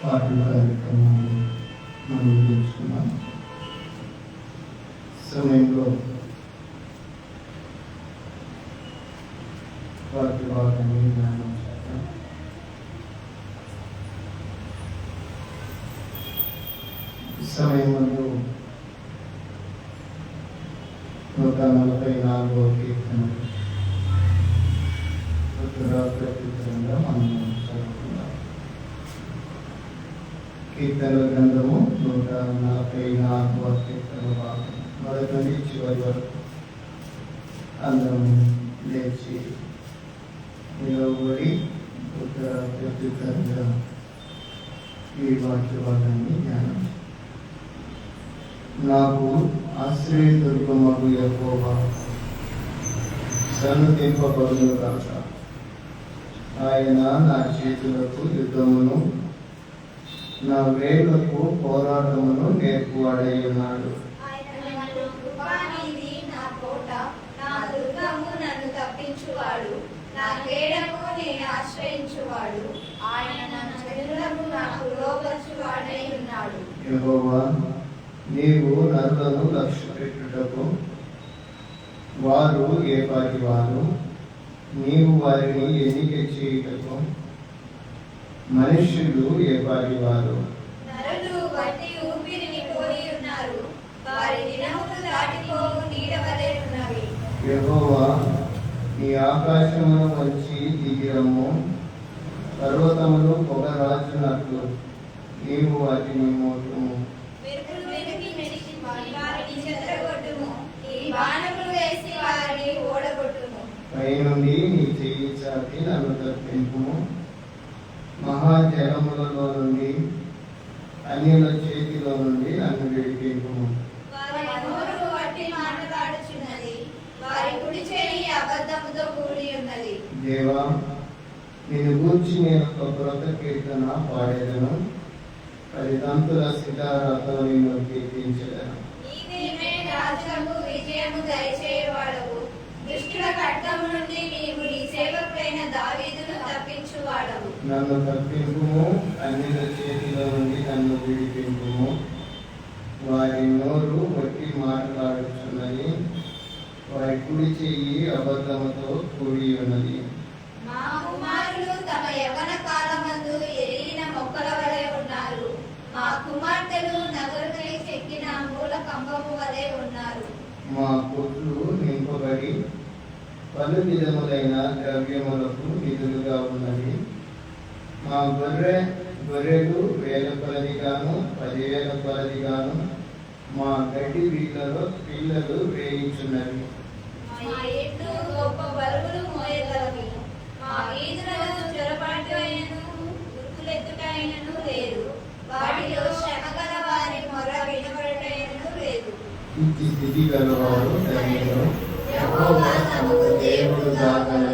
పాటల కార్యక్రమాన్ని మనం తెలుసుకున్నాం సమయంలో వాటి భాగాన్ని జ్ఞానం చేద్దాం ఈ సమయంలో నూట నలభై నాలుగో కీర్తన కీర్తన గ్రంథము నూట నలభై నాలుగవ కీర్తన భాగం. మొదటి నుండి చివరి వరకు అందరం లేచి నిలబడి ఉత్తరాగ్రహంగా ఈ వాక్య భాగాన్ని ధ్యానం నాకు ఆశ్రయ దుర్గమగు సన్ను సన్నతింపబడును కాక ఆయన నా చేతులకు యుద్ధమును నా వేళ్ళకు పోరాటమును నేర్పువాడై ఉన్నాడు నీవు నరులను లక్ష్య పెట్టుటకు వారు ఏ వారు నీవు వారిని ఎన్నిక చేయుటకు మనుష్యులు పాటి వారు. యెహోవా నీ ఆకాశమును వచ్చి దిగిరమ్ము పర్వతములు పొగరాజునట్లు నీవు వాటిని మోటుము ఈ పైనుండి నీ చెయ్యి చాపి నన్ను తప్పింపుము. మహాజలములలో నుండి అన్యుల చేతిలో నుండి నన్ను ఉన్నది దేవా నేను గూర్చి నేను ఒక క్రొత్త కీర్తన పాడేదను. పది తంతుల సితారాతో నేను కీర్తించదను దుష్టుల ఖడ్గము నుండి నీవు నీ సేవకుడైన దావీదును నన్ను తప్పింపుము అన్యుల చేతిలో నుండి నన్ను విడిపింపుము. వారి నోరు వట్టి మాట్లాడుచున్నది వారి కుడి చెయ్యి అబద్ధముతో కూడి ఉన్నది మా కుమారులు తమ యవన కాలమందు ఎరిగిన మొక్కల వలె ఉన్నారు. మా కుమార్తెలు నగరుకై చెక్కిన మూల కంబము వలె ఉన్నారు. మా కొట్లు నింపబడి పలు విధములైన ద్రవ్యములకు నిధులుగా ఉన్నది మా గొర్రె గొర్రెలు వేల కొలదిగాను పదివేల కొలదిగాను మా గడ్డి వీళ్ళలో పిల్లలు వేయించున్నవి. స్థితి గలవారు దేవుడు ధన్యులు